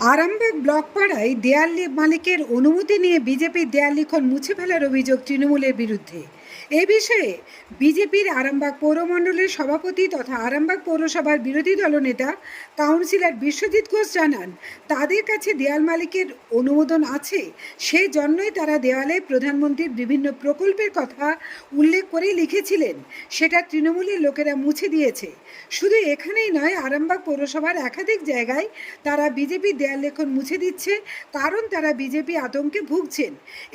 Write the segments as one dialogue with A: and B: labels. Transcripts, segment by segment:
A: Arambagh block পাড়ায় দেয়াল মালিকের অনুমতি নিয়ে বিজেপির দেয়াল লিখন মুছে ফেলার অভিযোগ তৃণমূলের বিরুদ্ধে। এ বিষয়ে বিজেপির আরামবাগ পৌরমণ্ডলের সভাপতি তথা আরামবাগ পৌরসভার বিরোধী দলনেতা কাউন্সিলর বিশ্বজিৎ ঘোষ জানান, তাদের কাছে দেয়াল মালিকের অনুমোদন আছে সেই জন্যই তারা দেওয়ালে প্রধানমন্ত্রীর বিভিন্ন প্রকল্পের কথা উল্লেখ করেই লিখেছিলেন, সেটা তৃণমূলের লোকেরা মুছে দিয়েছে। শুধু এখানেই নয়, আরামবাগ পৌরসভার একাধিক জায়গায় তারা বিজেপি দেয়াল লেখন মুছে দিচ্ছে, কারণ তারা বিজেপি আতঙ্কে ভুগছেন।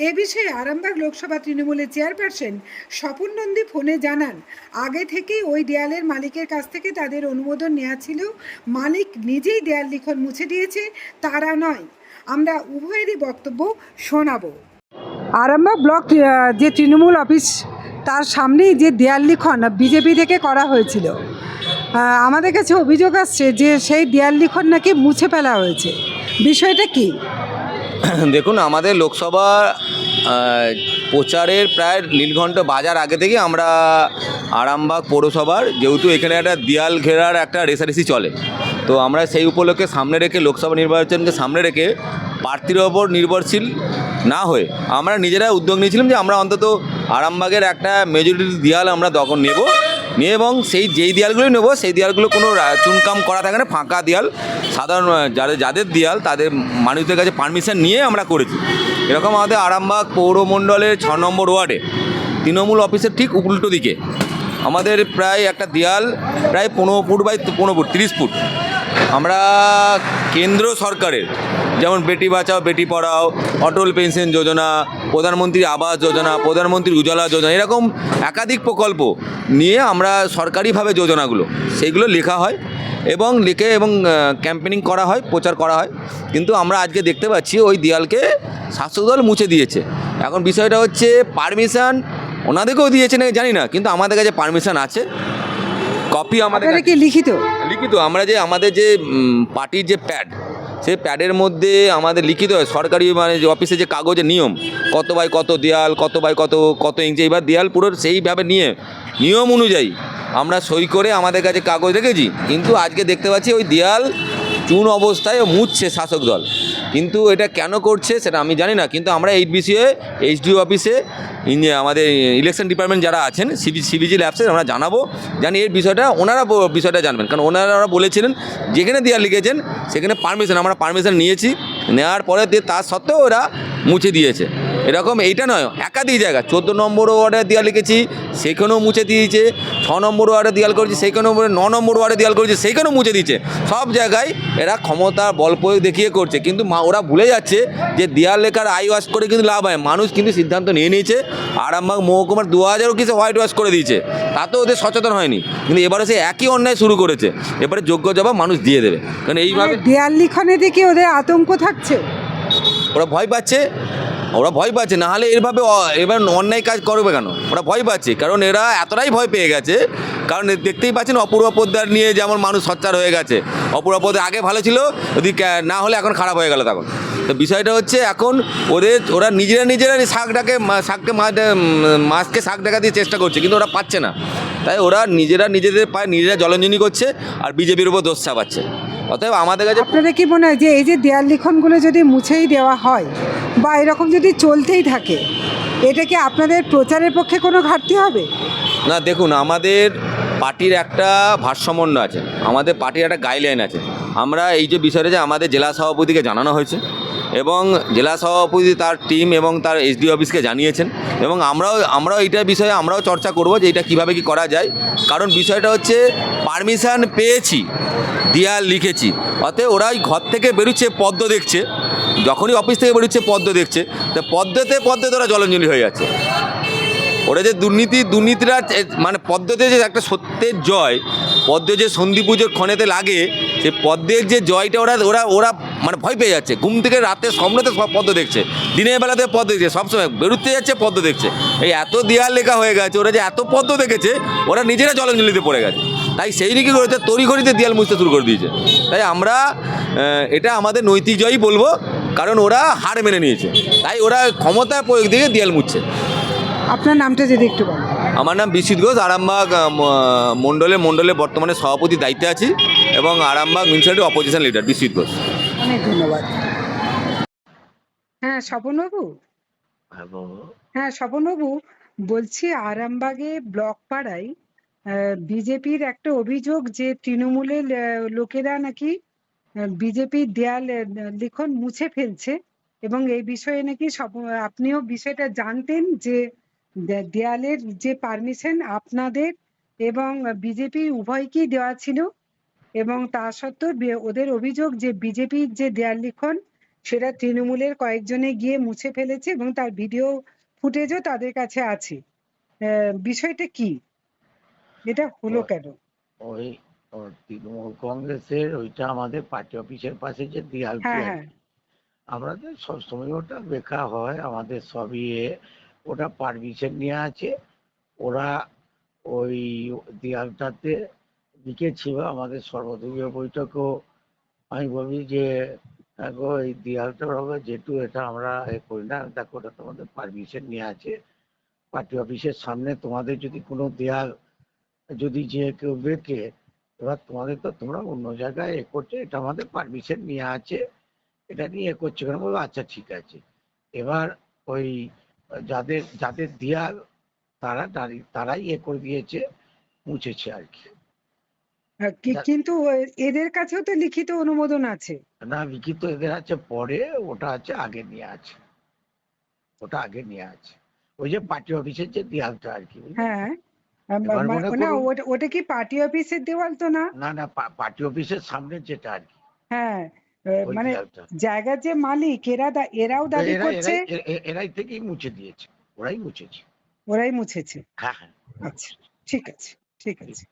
A: এ বিষয়ে আরামবাগ লোকসভা তৃণমূলের চেয়ারপারসন স্বপন নন্দী ফোনে জানান আগে থেকেই ওই দেয়ালের মালিকের কাছ থেকে তাদের অনুমোদন নেওয়া ছিল। মালিক নিজেই দেয়াল লিখন মুছে দিয়েছে তারা নয়। আমরা উভয়েরই বক্তব্য শোনাবো। আরামবাগ ব্লক যে তৃণমূল অফিস তার সামনেই যে দেয়াল লিখন বিজেপি থেকে করা হয়েছিল। আমাদের কাছে অভিযোগ আসছে যে সেই দেয়াল লিখন নাকি মুছে ফেলা হয়েছে। বিষয়টা কি?
B: দেখুন আমাদের লোকসভা প্রচারের প্রায় নীলঘণ্ট বাজার আগে থেকে আমরা আরামবাগ পৌরসভার, যেহেতু এখানে একটা দেয়াল ঘেরার একটা রেসারেসি চলে। তো আমরা সেই উপলক্ষে সামনে রেখে, লোকসভা নির্বাচনকে সামনে রেখে প্রার্থীর ওপর নির্ভরশীল না হয়ে আমরা নিজেরা উদ্যোগ নিয়েছিলাম যে আমরা অন্তত আরামবাগের একটা মেজরিটি দেয়াল আমরা দখল নেব। নিয়ে এবং সেই যেই দেয়ালগুলো নেব, সেই দেয়ালগুলো কোনো চুনকাম করা থাকে না, ফাঁকা দেয়াল। সাধারণ যাদের যাদের দেয়াল, তাদের মানুষদের কাছে পারমিশন নিয়ে আমরা করেছি। এরকম আমাদের আরামবাগ পৌরমণ্ডলের ছ নম্বর ওয়ার্ডে, তৃণমূল অফিসের ঠিক উল্টো দিকে। আমাদের প্রায় একটা দেয়াল প্রায় পনেরো ফুট বাই পনেরো ফুট, তিরিশ ফুট। আমরা কেন্দ্র সরকারের, যেমন বেটি বাঁচাও, বেটি পড়াও, অটল পেনশন যোজনা, প্রধানমন্ত্রী আবাস যোজনা প্রধানমন্ত্রী উজ্জ্বলা যোজনা, এরকম একাধিক প্রকল্প নিয়ে আমরা সরকারিভাবে যোজনাগুলো, সেইগুলো লেখা হয় এবং লিখে এবং ক্যাম্পেনিং করা হয়, প্রচার করা হয়। কিন্তু আমরা আজকে দেখতে পাচ্ছি ওই দেয়ালকে শাসক দল মুছে দিয়েছে। এখন বিষয়টা হচ্ছে পারমিশন ওনাদেরকেও দিয়েছে নাকি জানি না কিন্তু আমাদের কাছে পারমিশন আছে। কপি আমাদের কাছে-
A: কি লিখিত?
B: লিখিত আমরা যে আমাদের যে পার্টির যে প্যাড সেই প্যাডের মধ্যে আমাদের লিখিত হয় সরকারি মানে যে অফিসে যে কাগজের নিয়ম কত বাই কত দেয়াল কত বাই কত কত ইঞ্চি এবার দেয়াল পুরো সেইভাবে নিয়ে নিয়ম অনুযায়ী আমরা সই করে আমাদের কাছে কাগজ রেখেছি। কিন্তু আজকে দেখতে পাচ্ছি ওই দেয়াল চুন অবস্থায় মুছছে শাসক দল। কিন্তু এটা কেন করছে সেটা আমি জানি না, কিন্তু আমরা এইট বিসিএ এইচডিও অফিসে আমাদের ইলেকশন ডিপার্টমেন্ট যারা আছেন, সিবি, সিবিজি ল্যাবসে, আমরা জানাব, জানি এর বিষয়টা, ওনারা বিষয়টা জানবেন। কারণ ওনারা বলেছিলেন, যেখানে দেওয়া লিখেছেন, সেখানে পারমিশন আমরা পারমিশন নিয়েছি নেওয়ার পরে তার সত্ত্বেও ওরা মুছে দিয়েছে। এরকম এইটা নয় একাধিক জায়গা। চোদ্দ নম্বর ওয়ার্ডে দেওয়া লিখেছি সেখানেও মুছে দিয়েছে। ছ নম্বর ওয়ার্ডে দেয়াল করেছি সেইখানেও ন নম্বর ওয়ার্ডে দেয়াল করেছে সেখানেও মুছে দিয়েছে। সব জায়গায় এরা ক্ষমতার বল প্রয়োগ দেখিয়ে করছে। কিন্তু মা ওরা ভুলে যাচ্ছে যে দেয়াল লেখার আই ওয়াশ করে কিন্তু লাভ হয়। মানুষ কিন্তু সিদ্ধান্ত নিয়ে নিয়েছে আরামবাগ মহকুমার দু হাজারও কিছু হোয়াইট ওয়াশ করে দিয়েছে। তাতেও ওদের সচেতন হয়নি। কিন্তু এবারে সে একই অন্যায় শুরু করেছে। এবারে যোগ্য জবাব মানুষ দিয়ে দেবে। কারণ এইভাবে
A: দেয়াল লিখনে দেখে ওদের আতঙ্ক থাকছে।
B: ওরা ভয় পাচ্ছে। ওরা ভয় পাচ্ছে না হলে এভাবে অ- এবার অন্যায় কাজ করবে কেন? ওরা ভয় পাচ্ছে, কারণ এরা এতটাই ভয় পেয়ে গেছে কারণ দেখতেই পাচ্ছেন অপূর্ব পোদ্দার নিয়ে যেমন মানুষ সচ্চার হয়ে গেছে। অপূর্ব পোদ্দার আগে ভালো ছিল যদি না হলে এখন খারাপ হয়ে গেল তখন। তো বিষয়টা হচ্ছে এখন ওদের, ওরা নিজেরা নিজেরা শাক ডাকে মা- শাককে মাছ মাছকে শাক ডাকা দিয়ে চেষ্টা করছে, কিন্তু ওরা পাচ্ছে না। তাই ওরা নিজেরা নিজেদের পায়ে নিজেরা জলঞ্জনি করছে আর বিজেপির উপর দোষ চাপাচ্ছে। অতএব আমাদের কাছে
A: আপনাদের কি মনে হয় যে এই যে দেয়াল লিখনগুলো যদি মুছেই দেওয়া হয় বা এরকম যদি চলতেই থাকে, এটা কি আপনাদের প্রচারের পক্ষে কোনো ঘাটতি হবে?
B: না, দেখুন, আমাদের পার্টির একটা ভারসাম্য আছে। আমাদের পার্টির একটা গাইডলাইন আছে। আমরা এই যে বিষয়টা যে আমাদের জেলা সভাপতিকে জানানো হয়েছে এবং জেলা সভাপতি তার টিম এবং তার এসডি অফিসকে জানিয়েছেন এবং আমরাও আমরাও এইটার বিষয়ে আমরাও চর্চা করব যে এটা কীভাবে কি করা যায়। কারণ বিষয়টা হচ্ছে পারমিশন পেয়েছি দেয়াল লিখেছি। অতএব ওরা ওই ঘর থেকে বেরোচ্ছে, পদ্ম দেখছে। যখনই অফিস থেকে বেরোচ্ছে, পদ্ম দেখছে। তো পদ্মতে পদ্মতে ওরা জলঞ্জলি হয়ে যাচ্ছে। ওরা যে দুর্নীতি, দুর্নীতিরা মানে পদ্মতে যে একটা সত্যের জয় পদ্ম যে সন্ধি পুজোর ক্ষণেতে লাগে, সে পদ্মের যে জয়টা ওরা ওরা ওরা মানে ভয় পেয়ে যাচ্ছে। ঘুম থেকে রাতে স্বপ্নতে সব পদ্ম দেখছে। দিনের বেলাতে পদ্ম দেখছে, সবসময় বেরোতে যাচ্ছে, পদ্ম দেখছে। এই এত দেয়াল লেখা হয়ে গেছে, ওরা যে এত পদ্ম দেখেছে, ওরা নিজেরা জলঞ্জলিতে পড়ে গেছে। তাই সেই দিকে করেছে তড়িঘড়িতে দেয়াল মুছতে শুরু করে দিয়েছে। তাই আমরা এটা আমাদের নৈতিক জয়ই বলব, কারণ ওরা হার মেনে নিয়েছে। তাই ওরা ক্ষমতা প্রয়োগ দিয়ে দেয়াল মুছছে।
A: আপনার নামটা যদি একটু বলেন।
B: আমার নাম বিশ্বজিৎ ঘোষ আরামবাগ আহ, ম- মণ্ডলে মণ্ডলে বর্তমানে সভাপতি দায়িত্বে আছি এবং Arambagh municipality opposition leader Biswajit Ghosh.
A: অনেক ধন্যবাদ। হ্যাঁ স্বপনবাবু? হ্যাঁ স্বপনবাবু বলছি আরামবাগে ব্লক পাড়ায় বিজেপির একটা অভিযোগ যে তৃণমূলের লোকেরা নাকি বিজেপির দেয়াল লিখন মুছে ফেলছে এবং এই বিষয়ে নাকি সব আপনিও বিষয়টা জানতেন যে দেয়ালের যে পারমিশন আপনাদের এবং বিজেপি উভয়কেই দেওয়া ছিল এবং তা সত্ত্বেও ওদের অভিযোগ যে বিজেপির যে দেয়াল লিখন সেটা তৃণমূলের কয়েকজনে গিয়ে মুছে ফেলেছে এবং তার ভিডিও ফুটেজও তাদের কাছে আছে। বিষয়টা কি? এটা হলো কেন?
C: ওই তৃণমূল কংগ্রেসের ওইটা আমাদের পার্টি অফিসের পাশে যে দেয়াল
A: হ্যাঁ হ্যাঁ।
C: আমাদের সবসময় ওটা বেকা হয় আমাদের সবই ওটা পারমিশন নিয়ে আছে, ওরা ওই দেয়ালটাতে লিখেছিল আমাদের সর্বদলীয় বৈঠকেও। আমি বলি যে এই দেয়ালটা হবে, যেহেতু এটা আমরা এ করি না, দেখো ওটা তোমাদের পারমিশন নিয়ে আছে। পার্টি অফিসের সামনে তোমাদের যদি কোনো দেয়াল যদি যে কেউ বেঁকে এবার তোমাদের তো তোমরা অন্য জায়গায় এ করছ, এটা আমাদের পারমিশন নিয়ে আছে। এটা নিয়ে এ করছে কেন? বলব আচ্ছা ঠিক আছে। এবার ওই যাদের যাদের দেয়াল তারা তারাই এ করে দিয়েছে মুছেছে আর কি।
A: কিন্তু এদের কাছেও তো লিখিত অনুমোদন আছে।
C: না লিখিত এদের আছে পরে ওটা আছে আগে নিয়ে আছে। ওটা আগে নিয়ে আছে। ওই যে পার্টি অফিসের যে দেয়ালটা আর কি
A: হ্যাঁ না ওটা কি পার্টি অফিসের দেওয়াল তো না?
C: না না পার্টি অফিসের সামনে যেটা আর কি।
A: হ্যাঁ মানে
C: জায়গা
A: জায়গার যে মালিক এরা দা- এরাও দাবি করছে
C: এরাই থেকেই মুছে দিয়েছে। ওরাই মুছেছে।
A: ওরাই মুছেছে।
C: হ্যাঁ হ্যাঁ।
A: আচ্ছা ঠিক আছে ঠিক আছে।